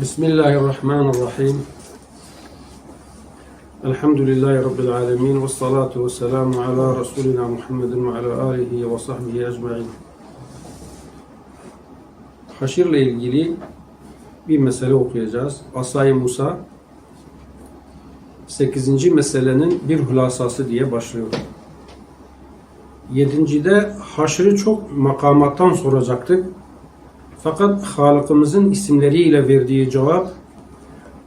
Bismillahirrahmanirrahim. Elhamdülillahi Rabbil alemin. Ve salatu ve selamu ala Resulina Muhammedin ve ala alihi ve sahbihi ecmain. Haşirle ilgili bir mesele okuyacağız. Asay Musa 8. meselenin bir hülasası diye başlıyor. Yedincide haşrı çok makamattan soracaktık. Fakat Halık'ımızın isimleriyle verdiği cevap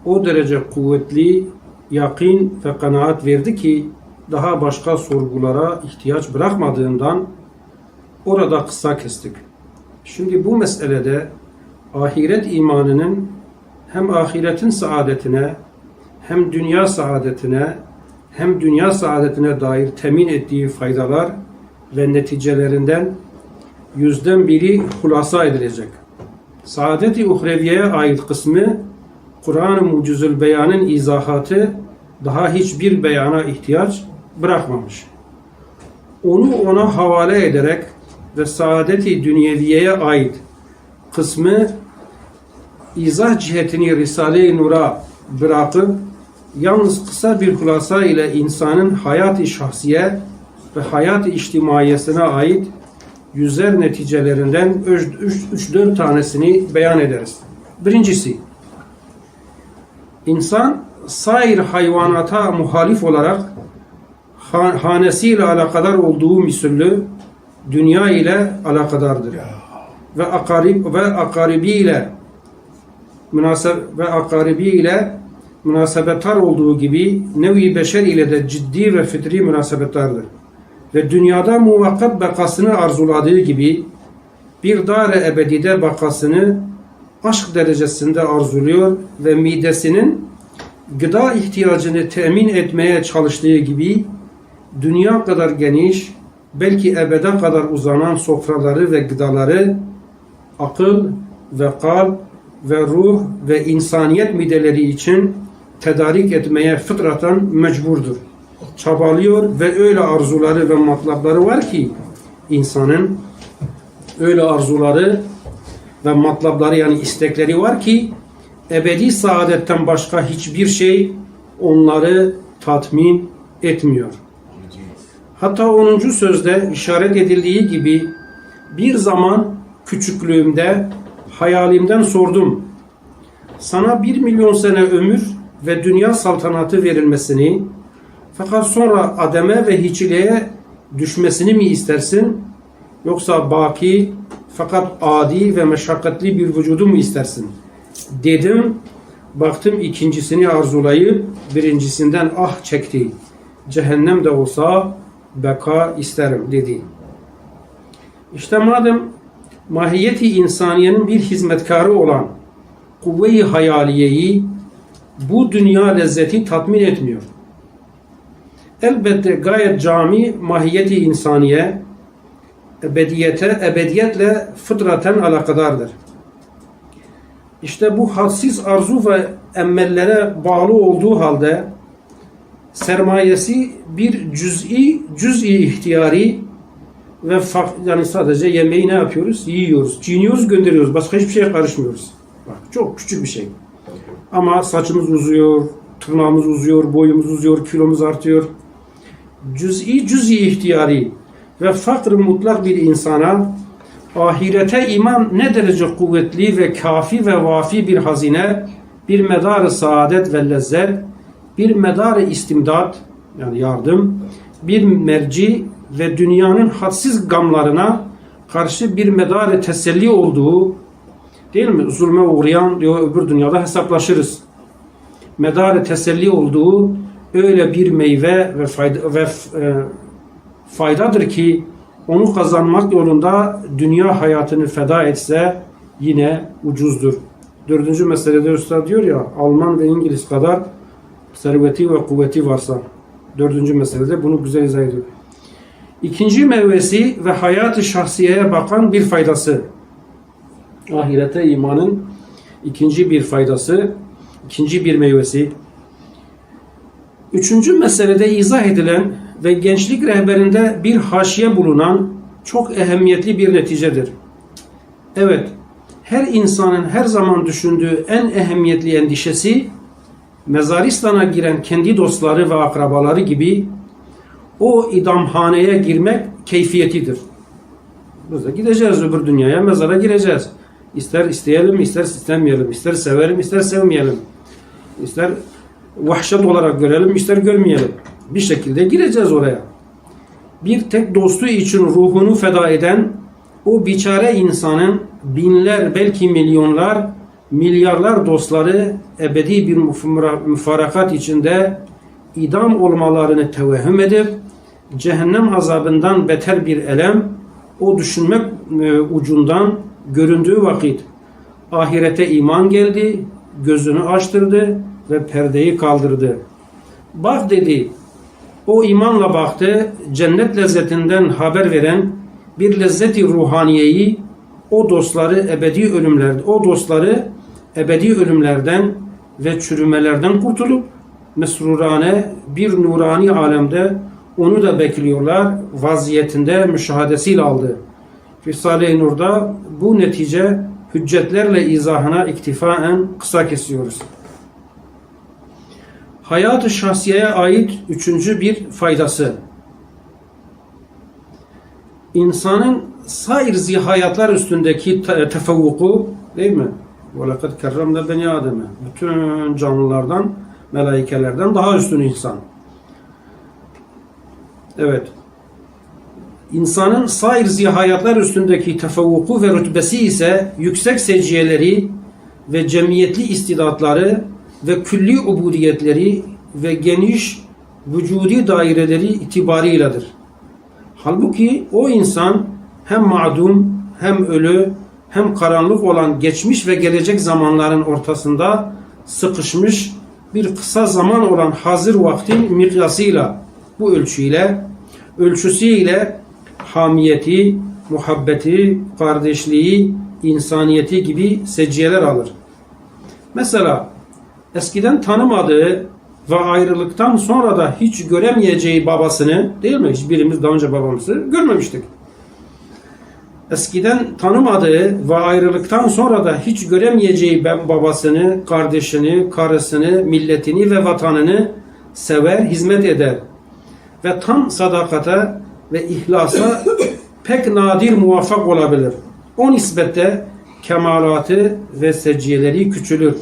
o derece kuvvetli, yakin ve kanaat verdi ki daha başka sorgulara ihtiyaç bırakmadığından orada kısa kestik. Şimdi bu meselede ahiret imanının hem ahiretin saadetine hem dünya saadetine hem dünya saadetine dair temin ettiği faydalar ve neticelerinden yüzden biri hulasa edilecek. Saadet-i Uhreviye'ye ait kısmı Kur'an-ı Mucizül Beyan'ın izahatı daha hiçbir beyana ihtiyaç bırakmamış. Onu ona havale ederek ve Saadet-i Dünyeviye'ye ait kısmı izah cihetini Risale-i Nur'a bırakıp yalnız kısa bir hulasa ile insanın hayat-ı şahsiye ve hayat-ı içtimaiyesine ait yüzer neticelerinden 3-4 tanesini beyan ederiz. Birincisi, insan sair hayvanata muhalif olarak hanesiyle alakadar olduğu misüllü dünya ile alakadardır. Ve akarib ve akaribi ile münaseb ve akaribi ile münasebettar olduğu gibi nevi beşer ile de ciddi ve fitri münasebettardır ve dünyada muvakkat bakasını arzuladığı gibi bir dar ebedide bakasını aşk derecesinde arzuluyor ve midesinin gıda ihtiyacını temin etmeye çalıştığı gibi dünya kadar geniş, belki ebede kadar uzanan sofraları ve gıdaları akıl ve kalp ve ruh ve insaniyet mideleri için tedarik etmeye fıtraten mecburdur çabalıyor ve öyle arzuları ve matlapları var ki insanın öyle arzuları ve matlapları yani istekleri var ki ebedi saadetten başka hiçbir şey onları tatmin etmiyor. Hatta 10. sözde işaret edildiği gibi bir zaman küçüklüğümde hayalimden sordum. Sana bir milyon sene ömür ve dünya saltanatı verilmesini fakat sonra ademe ve hiçliğe düşmesini mi istersin? Yoksa baki fakat adi ve meşakkatli bir vücudu mu istersin? Dedim, baktım ikincisini arzulayıp birincisinden ah çekti. Cehennem de olsa beka isterim dedi. İşte madem mahiyeti insaniyenin bir hizmetkarı olan kuvve-i hayaliyeyi bu dünya lezzeti tatmin etmiyor elbette gayet cami mahiyeti insaniye ebediyete, ebediyetle fıtraten alakadardır. İşte bu hadsiz arzu ve emmellere bağlı olduğu halde sermayesi bir cüz'i, cüz'i ihtiyari ve yani sadece yemeği ne yapıyoruz? Yiyoruz, çiğniyoruz, gönderiyoruz. Başka hiçbir şeye karışmıyoruz. Bak çok küçük bir şey. Ama saçımız uzuyor, tırnağımız uzuyor, boyumuz uzuyor, kilomuz artıyor cüz'i cüz'i ihtiyari ve fakr mutlak bir insana ahirete iman ne derece kuvvetli ve kafi ve vafi bir hazine, bir medar saadet ve lezzet, bir medar istimdat yani yardım, bir merci ve dünyanın hadsiz gamlarına karşı bir medar teselli olduğu değil mi? Zulme uğrayan diyor öbür dünyada hesaplaşırız. Medar teselli olduğu öyle bir meyve ve fayda ve e, faydadır ki onu kazanmak yolunda dünya hayatını feda etse yine ucuzdur. Dördüncü meselede Üstad diyor ya Alman ve İngiliz kadar serveti ve kuvveti varsa dördüncü meselede bunu güzel izah ediyor. İkinci meyvesi ve hayatı şahsiyeye bakan bir faydası. Ahirete imanın ikinci bir faydası, ikinci bir meyvesi Üçüncü meselede izah edilen ve gençlik rehberinde bir haşiye bulunan çok ehemmiyetli bir neticedir. Evet, her insanın her zaman düşündüğü en ehemmiyetli endişesi mezaristana giren kendi dostları ve akrabaları gibi o idamhaneye girmek keyfiyetidir. Biz de gideceğiz öbür dünyaya, mezara gireceğiz. İster isteyelim, ister istemeyelim, ister severim, ister sevmeyelim. İster vahşet olarak görelim, ister görmeyelim. Bir şekilde gireceğiz oraya. Bir tek dostu için ruhunu feda eden o biçare insanın binler belki milyonlar milyarlar dostları ebedi bir müfarakat içinde idam olmalarını tevehüm edip cehennem azabından beter bir elem o düşünmek e, ucundan göründüğü vakit ahirete iman geldi, gözünü açtırdı ve perdeyi kaldırdı. Bak dedi, o imanla baktı, cennet lezzetinden haber veren bir lezzeti ruhaniyeyi o dostları ebedi ölümler, o dostları ebedi ölümlerden ve çürümelerden kurtulup mesrurane bir nurani alemde onu da bekliyorlar vaziyetinde müşahadesiyle aldı. Risale-i Nur'da bu netice hüccetlerle izahına iktifaen kısa kesiyoruz Hayat-ı şahsiyeye ait üçüncü bir faydası. İnsanın sair zihayatlar üstündeki te- tefevvuku değil mi? وَلَقَدْ كَرَّمْنَا بَنِي Adem'e. Bütün canlılardan, melaikelerden daha üstün insan. Evet. İnsanın sair zihayatlar üstündeki tefevvuku ve rütbesi ise yüksek seciyeleri ve cemiyetli istidatları ve külli ubudiyetleri ve geniş vücudi daireleri itibarıyladır. Halbuki o insan hem ma'dum hem ölü hem karanlık olan geçmiş ve gelecek zamanların ortasında sıkışmış bir kısa zaman olan hazır vaktin mikyasıyla bu ölçüyle ölçüsüyle hamiyeti, muhabbeti, kardeşliği, insaniyeti gibi seciyeler alır. Mesela eskiden tanımadığı ve ayrılıktan sonra da hiç göremeyeceği babasını değil mi? Hiçbirimiz daha önce babamızı görmemiştik. Eskiden tanımadığı ve ayrılıktan sonra da hiç göremeyeceği ben babasını, kardeşini, karısını, milletini ve vatanını sever, hizmet eder. Ve tam sadakata ve ihlasa pek nadir muvaffak olabilir. O nispette kemalatı ve seciyeleri küçülür.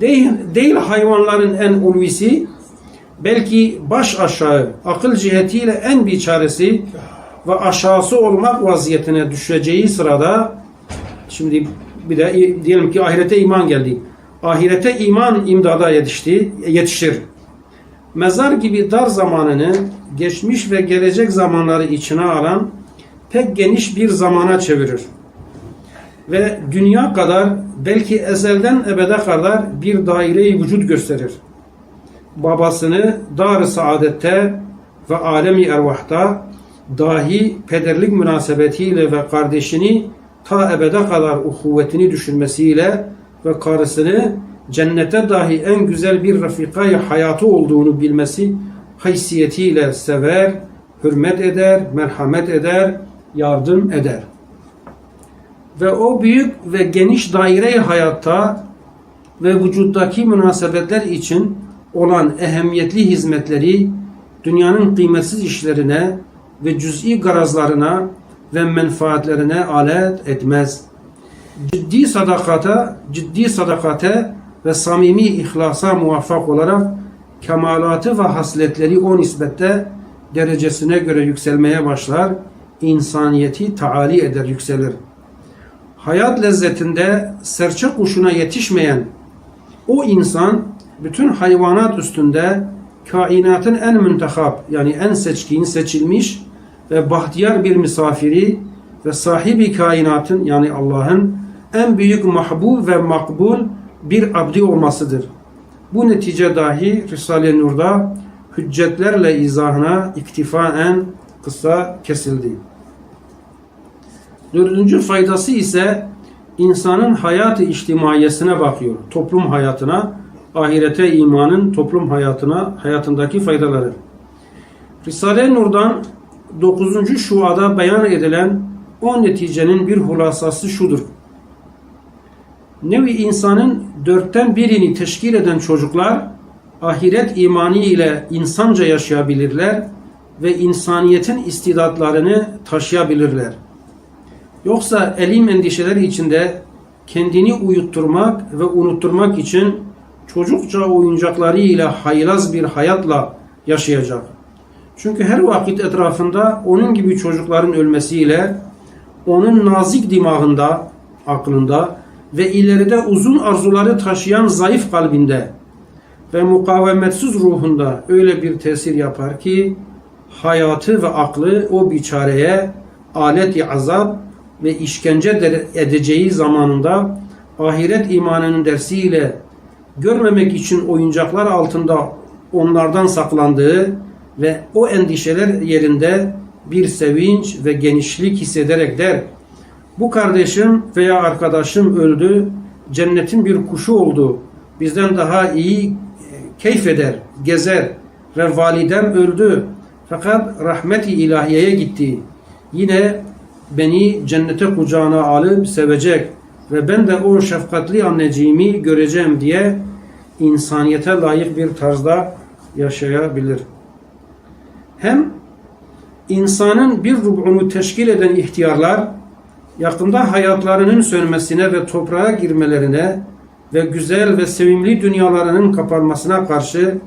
Değil, değil hayvanların en ulvisi, belki baş aşağı, akıl cihetiyle en biçaresi ve aşağısı olmak vaziyetine düşeceği sırada, şimdi bir de diyelim ki ahirete iman geldi. Ahirete iman imdada yetişti, yetişir. Mezar gibi dar zamanını geçmiş ve gelecek zamanları içine alan pek geniş bir zamana çevirir. Ve dünya kadar belki ezelden ebede kadar bir daire-i vücut gösterir. Babasını dar-ı saadette ve alemi ervahta dahi pederlik münasebetiyle ve kardeşini ta ebede kadar uhuvvetini düşünmesiyle ve karısını cennete dahi en güzel bir rafikayı hayatı olduğunu bilmesi haysiyetiyle sever, hürmet eder, merhamet eder, yardım eder. Ve o büyük ve geniş daire hayatta ve vücuttaki münasebetler için olan ehemmiyetli hizmetleri dünyanın kıymetsiz işlerine ve cüz'i garazlarına ve menfaatlerine alet etmez. Ciddi sadakata, ciddi sadakate ve samimi ihlasa muvaffak olarak kemalatı ve hasletleri o nispette derecesine göre yükselmeye başlar, insaniyeti taali eder, yükselir. Hayat lezzetinde serçe kuşuna yetişmeyen o insan bütün hayvanat üstünde kainatın en müntehap yani en seçkin, seçilmiş ve bahtiyar bir misafiri ve sahibi kainatın yani Allah'ın en büyük mahbub ve makbul bir abdi olmasıdır. Bu netice dahi Risale-i Nur'da hüccetlerle izahına iktifaen kısa kesildi. Dördüncü faydası ise insanın hayatı içtimaiyesine bakıyor. Toplum hayatına, ahirete imanın toplum hayatına, hayatındaki faydaları. Risale-i Nur'dan 9. şuada beyan edilen o neticenin bir hulasası şudur. Nevi insanın dörtten birini teşkil eden çocuklar ahiret imanı ile insanca yaşayabilirler ve insaniyetin istidatlarını taşıyabilirler. Yoksa elim endişeleri içinde kendini uyutturmak ve unutturmak için çocukça oyuncaklarıyla haylaz bir hayatla yaşayacak. Çünkü her vakit etrafında onun gibi çocukların ölmesiyle onun nazik dimağında, aklında ve ileride uzun arzuları taşıyan zayıf kalbinde ve mukavemetsiz ruhunda öyle bir tesir yapar ki hayatı ve aklı o biçareye aleti azap ve işkence de- edeceği zamanında ahiret imanının dersiyle görmemek için oyuncaklar altında onlardan saklandığı ve o endişeler yerinde bir sevinç ve genişlik hissederek der bu kardeşim veya arkadaşım öldü, cennetin bir kuşu oldu. Bizden daha iyi e, keyfeder, gezer ve validem öldü. Fakat rahmeti ilahiyeye gitti. Yine beni cennete kucağına alıp sevecek ve ben de o şefkatli anneciğimi göreceğim diye insaniyete layık bir tarzda yaşayabilir. Hem insanın bir rub'unu teşkil eden ihtiyarlar yakında hayatlarının sönmesine ve toprağa girmelerine ve güzel ve sevimli dünyalarının kapanmasına karşı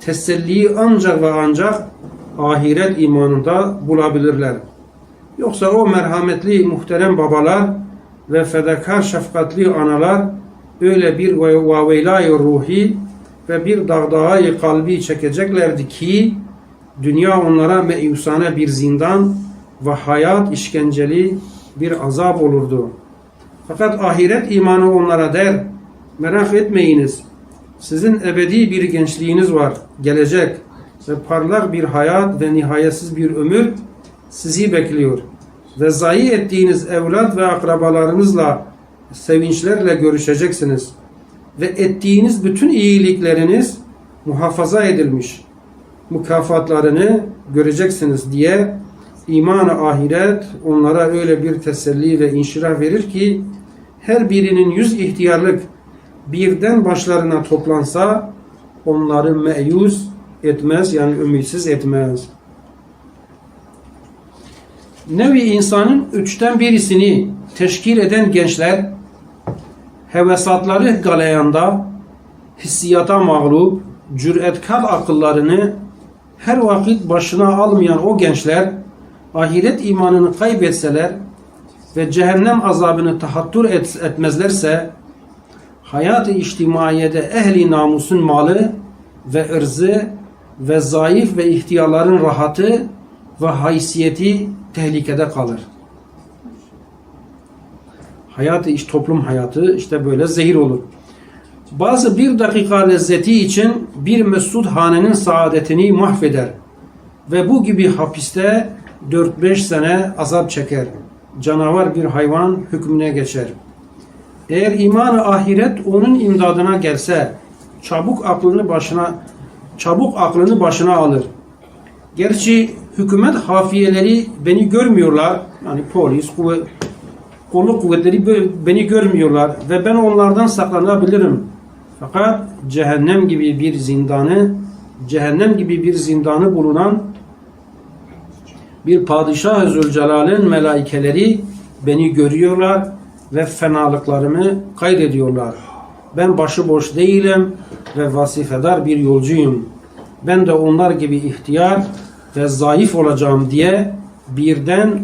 teselliyi ancak ve ancak ahiret imanında bulabilirler. Yoksa o merhametli muhterem babalar ve fedakar şefkatli analar öyle bir vaveylay ruhi ve bir dağdağayı kalbi çekeceklerdi ki dünya onlara meyusane bir zindan ve hayat işkenceli bir azap olurdu. Fakat ahiret imanı onlara der, merak etmeyiniz, sizin ebedi bir gençliğiniz var, gelecek ve parlak bir hayat ve nihayetsiz bir ömür sizi bekliyor. Ve zayi ettiğiniz evlat ve akrabalarınızla sevinçlerle görüşeceksiniz. Ve ettiğiniz bütün iyilikleriniz muhafaza edilmiş. Mükafatlarını göreceksiniz diye iman ahiret onlara öyle bir teselli ve inşirah verir ki her birinin yüz ihtiyarlık birden başlarına toplansa onları meyus etmez yani ümitsiz etmez. Nevi insanın üçten birisini teşkil eden gençler hevesatları galeyanda hissiyata mağlup, cüretkar akıllarını her vakit başına almayan o gençler ahiret imanını kaybetseler ve cehennem azabını tahattür et, etmezlerse hayat-ı içtimaiyede ehli namusun malı ve ırzı ve zayıf ve ihtiyarların rahatı ve haysiyeti tehlikede kalır. Hayatı iş toplum hayatı işte böyle zehir olur. Bazı bir dakika lezzeti için bir mesut hanenin saadetini mahveder ve bu gibi hapiste 4-5 sene azap çeker. Canavar bir hayvan hükmüne geçer. Eğer iman ahiret onun imdadına gelse çabuk aklını başına çabuk aklını başına alır. Gerçi hükümet hafiyeleri beni görmüyorlar. Yani polis, kuvvet, kolluk kuvvetleri beni görmüyorlar ve ben onlardan saklanabilirim. Fakat cehennem gibi bir zindanı, cehennem gibi bir zindanı bulunan bir padişah Zülcelal'in melaikeleri beni görüyorlar ve fenalıklarımı kaydediyorlar. Ben başıboş değilim ve vasifedar bir yolcuyum. Ben de onlar gibi ihtiyar ve zayıf olacağım diye birden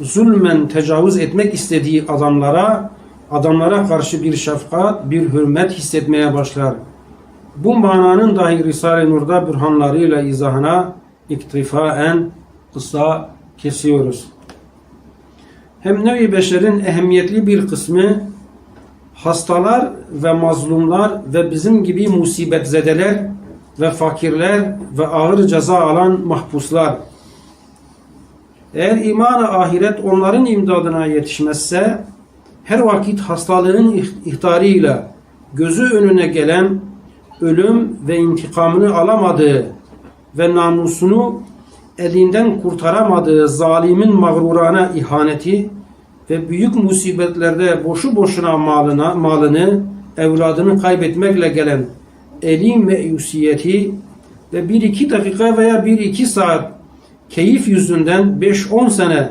zulmen tecavüz etmek istediği adamlara adamlara karşı bir şefkat, bir hürmet hissetmeye başlar. Bu mananın dahi Risale-i Nur'da bürhanlarıyla izahına iktifaen kısa kesiyoruz. Hem nevi beşerin ehemmiyetli bir kısmı hastalar ve mazlumlar ve bizim gibi musibetzedeler ve fakirler ve ağır ceza alan mahpuslar. Eğer iman ahiret onların imdadına yetişmezse her vakit hastalığın ihtarıyla gözü önüne gelen ölüm ve intikamını alamadığı ve namusunu elinden kurtaramadığı zalimin mağrurana ihaneti ve büyük musibetlerde boşu boşuna malına, malını, evladını kaybetmekle gelen elim meyusiyeti ve bir iki dakika veya bir iki saat keyif yüzünden 5-10 sene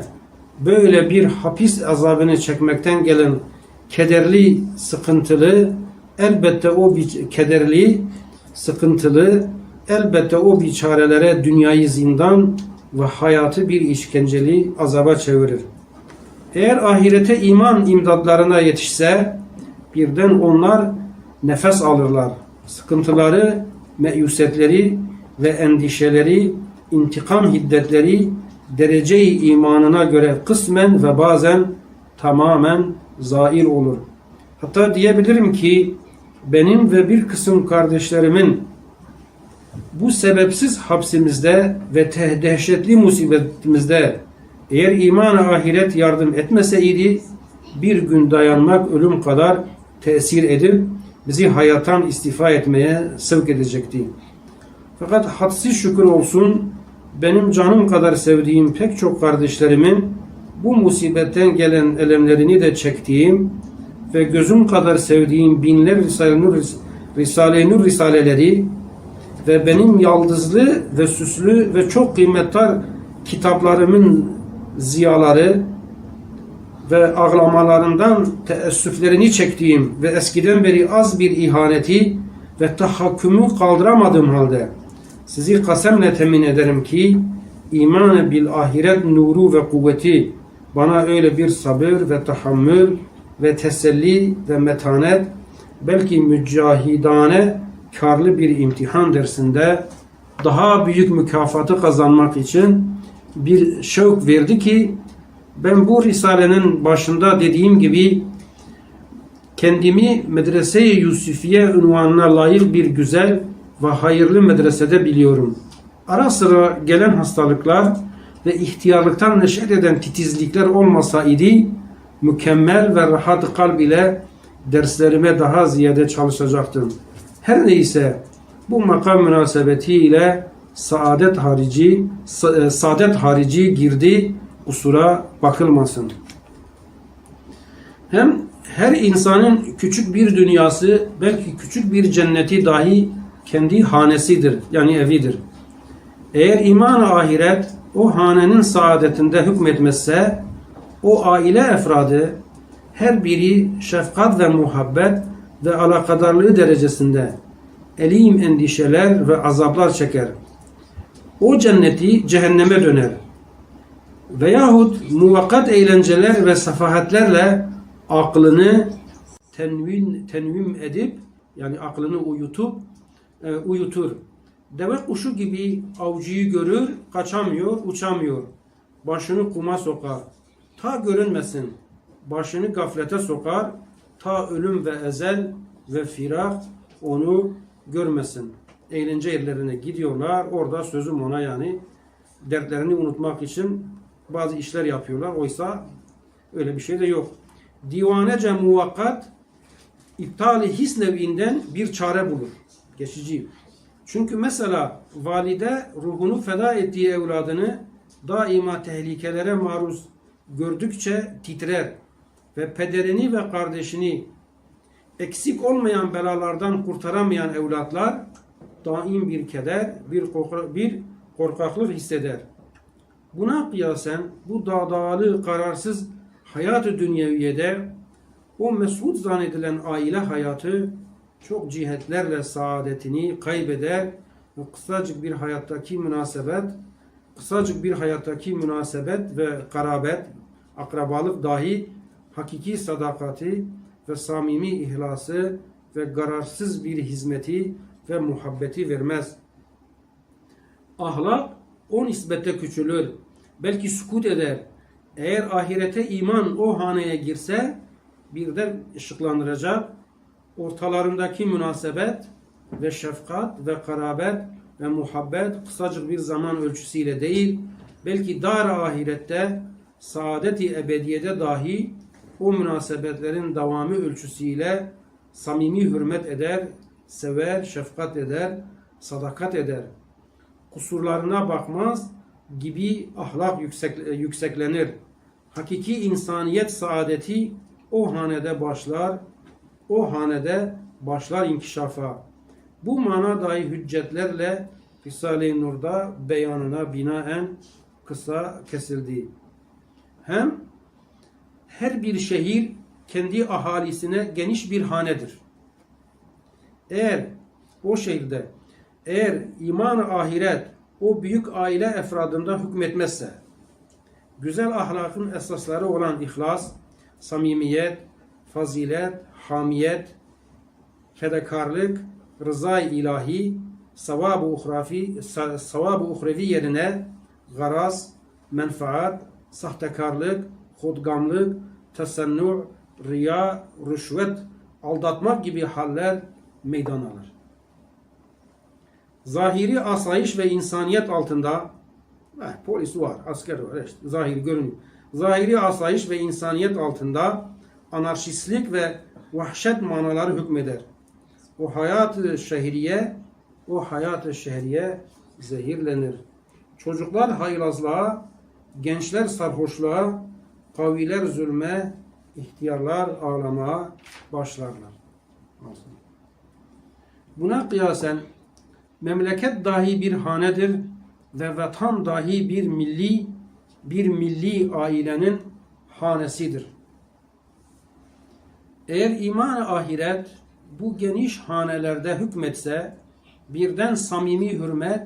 böyle bir hapis azabını çekmekten gelen kederli, sıkıntılı, elbette o bir kederli, sıkıntılı, elbette o biçarelere dünyayı zindan ve hayatı bir işkenceli azaba çevirir. Eğer ahirete iman imdadlarına yetişse birden onlar nefes alırlar. Sıkıntıları, meyusetleri ve endişeleri, intikam hiddetleri derece-i imanına göre kısmen ve bazen tamamen zair olur. Hatta diyebilirim ki benim ve bir kısım kardeşlerimin bu sebepsiz hapsimizde ve dehşetli musibetimizde eğer iman ahiret yardım etmeseydi bir gün dayanmak ölüm kadar tesir edip bizi hayattan istifa etmeye sevk edecekti. Fakat hadsiz şükür olsun benim canım kadar sevdiğim pek çok kardeşlerimin bu musibetten gelen elemlerini de çektiğim ve gözüm kadar sevdiğim binler Risale-i Nur, Risale-i Nur risaleleri ve benim yaldızlı ve süslü ve çok kıymetli kitaplarımın ziyaları ve ağlamalarından teessüflerini çektiğim ve eskiden beri az bir ihaneti ve tahakkümü kaldıramadığım halde sizi kasemle temin ederim ki iman bil ahiret nuru ve kuvveti bana öyle bir sabır ve tahammül ve teselli ve metanet belki mücahidane karlı bir imtihan dersinde daha büyük mükafatı kazanmak için bir şevk verdi ki ben bu risalenin başında dediğim gibi kendimi medrese-i Yusufiye unvanına layık bir güzel ve hayırlı medresede biliyorum. Ara sıra gelen hastalıklar ve ihtiyarlıktan neşet eden titizlikler olmasaydı mükemmel ve rahat kalb ile derslerime daha ziyade çalışacaktım. Her neyse bu makam münasebetiyle saadet harici sa- e, saadet harici girdi kusura bakılmasın. Hem her insanın küçük bir dünyası belki küçük bir cenneti dahi kendi hanesidir yani evidir. Eğer iman ahiret o hanenin saadetinde hükmetmezse o aile efradı her biri şefkat ve muhabbet ve alakadarlığı derecesinde elim endişeler ve azaplar çeker. O cenneti cehenneme döner. Veyahut muvakkat eğlenceler ve safahatlerle aklını tenvin, tenvim edip yani aklını uyutup e, uyutur. Deve kuşu gibi avcıyı görür, kaçamıyor, uçamıyor. Başını kuma sokar. Ta görünmesin. Başını gaflete sokar. Ta ölüm ve ezel ve firak onu görmesin. Eğlence yerlerine gidiyorlar. Orada sözüm ona yani dertlerini unutmak için bazı işler yapıyorlar. Oysa öyle bir şey de yok. Divanece muvakkat iptali his nevinden bir çare bulur. Geçici. Çünkü mesela valide ruhunu feda ettiği evladını daima tehlikelere maruz gördükçe titrer ve pederini ve kardeşini eksik olmayan belalardan kurtaramayan evlatlar daim bir keder, bir, bir korkaklık hisseder. Buna kıyasen bu dağdağalı, kararsız hayat-ı dünyeviyede o mesut zannedilen aile hayatı çok cihetlerle saadetini kaybeder ve kısacık bir hayattaki münasebet, kısacık bir hayattaki münasebet ve karabet, akrabalık dahi hakiki sadakati ve samimi ihlası ve kararsız bir hizmeti ve muhabbeti vermez. Ahlak o nispette küçülür. Belki sukut eder. Eğer ahirete iman o haneye girse birden ışıklandıracak. Ortalarındaki münasebet ve şefkat ve karabet ve muhabbet kısacık bir zaman ölçüsüyle değil, belki dar ahirette saadet-i ebediyede dahi o münasebetlerin devamı ölçüsüyle samimi hürmet eder, sever, şefkat eder, sadakat eder. Kusurlarına bakmaz gibi ahlak yüksek, yükseklenir. Hakiki insaniyet saadeti o hanede başlar, o hanede başlar inkişafa. Bu mana dahi hüccetlerle Risale-i Nur'da beyanına binaen kısa kesildi. Hem her bir şehir kendi ahalisine geniş bir hanedir. Eğer o şehirde eğer iman ahiret o büyük aile efradında hükmetmezse güzel ahlakın esasları olan ihlas, samimiyet, fazilet, hamiyet, fedakarlık, rızay ilahi, savab-ı uhrafi, sa- savab-ı uhrevi yerine garaz, menfaat, sahtekarlık, hudgamlık, tesennu, riya, rüşvet, aldatmak gibi haller meydan alır. Zahiri asayiş ve insaniyet altında eh, polis var, asker var, işte, zahiri görünüyor. Zahiri asayiş ve insaniyet altında anarşistlik ve vahşet manaları hükmeder. O hayat-ı şehriye, o hayat-ı şehriye zehirlenir. Çocuklar haylazlığa, gençler sarhoşluğa, kaviler zulme, ihtiyarlar ağlamaya başlarlar. Buna kıyasen memleket dahi bir hanedir ve vatan dahi bir milli bir milli ailenin hanesidir. Eğer iman ahiret bu geniş hanelerde hükmetse birden samimi hürmet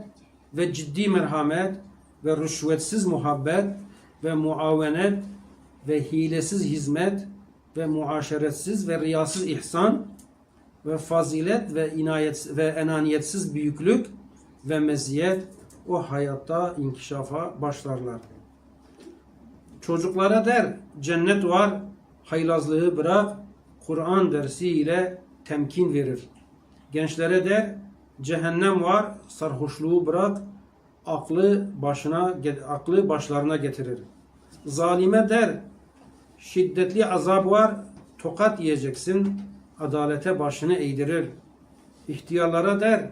ve ciddi merhamet ve rüşvetsiz muhabbet ve muavenet ve hilesiz hizmet ve muaşeretsiz ve riyasız ihsan ve fazilet ve inayet ve enaniyetsiz büyüklük ve meziyet o hayatta inkişafa başlarlar. Çocuklara der cennet var, haylazlığı bırak, Kur'an dersi ile temkin verir. Gençlere der cehennem var, sarhoşluğu bırak, aklı başına aklı başlarına getirir. Zalime der şiddetli azap var, tokat yiyeceksin, adalete başını eğdirir. İhtiyarlara der,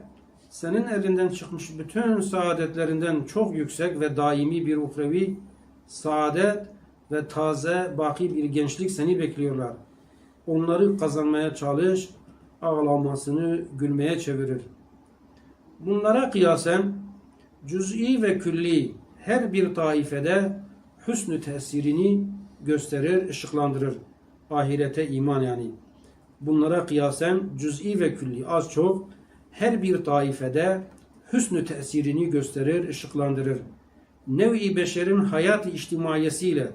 senin elinden çıkmış bütün saadetlerinden çok yüksek ve daimi bir uhrevi saadet ve taze, baki bir gençlik seni bekliyorlar. Onları kazanmaya çalış, ağlamasını gülmeye çevirir. Bunlara kıyasen cüz'i ve külli her bir taifede hüsnü tesirini gösterir, ışıklandırır. Ahirete iman yani. Bunlara kıyasen cüz'i ve külli az çok her bir taifede hüsnü tesirini gösterir, ışıklandırır. Nev-i beşerin hayat-ı içtimaiyesiyle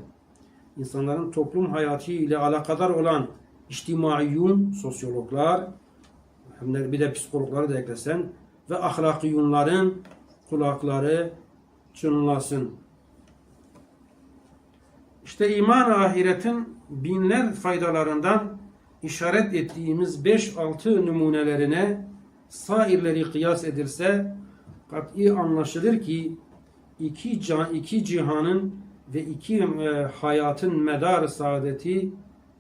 insanların toplum hayatı ile alakadar olan içtimaiyun, sosyologlar, hem de bir de psikologları da eklesen ve ahlakiyunların kulakları çınlasın. İşte iman ahiretin binler faydalarından işaret ettiğimiz 5-6 numunelerine sairleri kıyas edilse kat'i anlaşılır ki iki, can, iki cihanın ve iki e, hayatın medar saadeti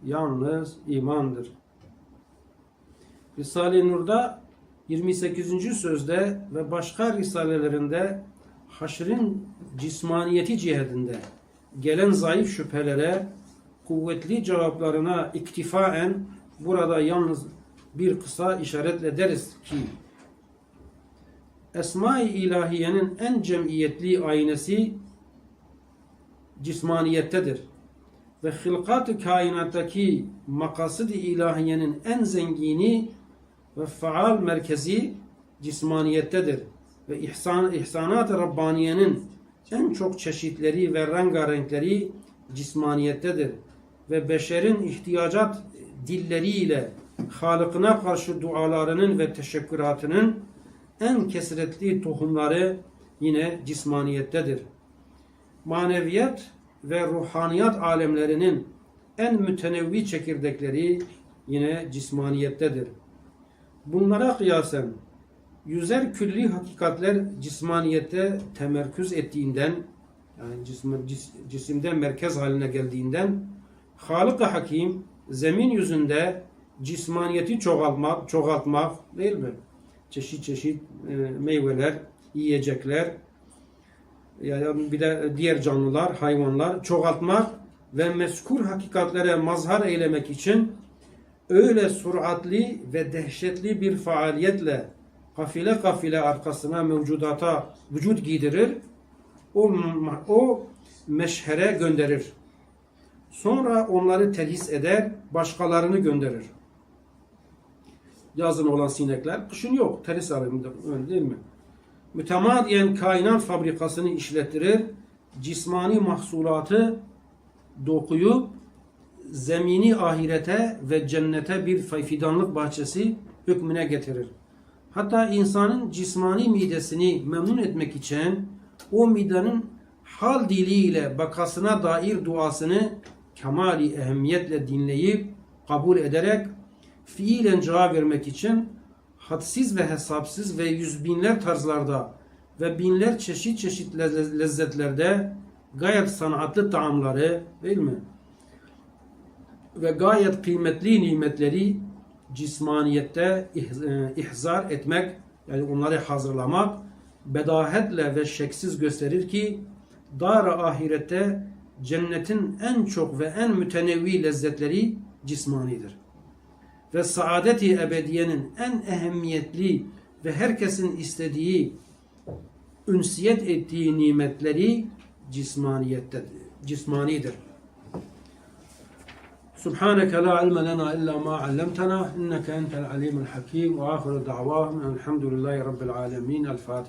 yalnız imandır. Risale-i Nur'da 28. sözde ve başka risalelerinde haşrin cismaniyeti cihetinde gelen zayıf şüphelere kuvvetli cevaplarına iktifaen burada yalnız bir kısa işaretle deriz ki Esma-i İlahiye'nin en cemiyetli aynesi cismaniyettedir. Ve hılkat-ı kainattaki makasıd-ı ilahiyenin en zengini ve faal merkezi cismaniyettedir. Ve ihsan, ihsanat-ı Rabbaniye'nin en çok çeşitleri ve rengarenkleri cismaniyettedir. Ve beşerin ihtiyacat dilleriyle Halık'ına karşı dualarının ve teşekküratının en kesretli tohumları yine cismaniyettedir. Maneviyat ve ruhaniyat alemlerinin en mütenevvi çekirdekleri yine cismaniyettedir. Bunlara kıyasen yüzer külli hakikatler cismaniyette temerküz ettiğinden yani cism, cis, cisimde merkez haline geldiğinden Halık-ı Hakim zemin yüzünde cismaniyeti çoğaltmak, çoğaltmak değil mi? Çeşit çeşit e, meyveler, yiyecekler, yani bir de diğer canlılar, hayvanlar çoğaltmak ve meskur hakikatlere mazhar eylemek için öyle süratli ve dehşetli bir faaliyetle kafile kafile arkasına mevcudata vücut giydirir. O, o meşhere gönderir. Sonra onları telhis eder, başkalarını gönderir. Yazın olan sinekler, kışın yok. Telhis aleminde öyle değil mi? Mütemadiyen kainat fabrikasını işlettirir. Cismani mahsulatı dokuyup zemini ahirete ve cennete bir fidanlık bahçesi hükmüne getirir. Hatta insanın cismani midesini memnun etmek için o midenin hal diliyle bakasına dair duasını kemali ehemmiyetle dinleyip kabul ederek fiilen cevap vermek için hadsiz ve hesapsız ve yüz binler tarzlarda ve binler çeşit çeşit lezz- lezzetlerde gayet sanatlı taamları değil mi? Ve gayet kıymetli nimetleri cismaniyette e, ihzar etmek yani onları hazırlamak bedahetle ve şeksiz gösterir ki dar ahirette cennetin en çok ve en mütenevvi lezzetleri cismanidir ve saadeti ebediyenin en ehemmiyetli ve herkesin istediği ünsiyet ettiği nimetleri cismaniyette cismanidir. La ilme lena illa ma allamtana inneke entel alimul hakim ve ahiru da'vahum elhamdülillahi rabbil alemin. El Fatiha.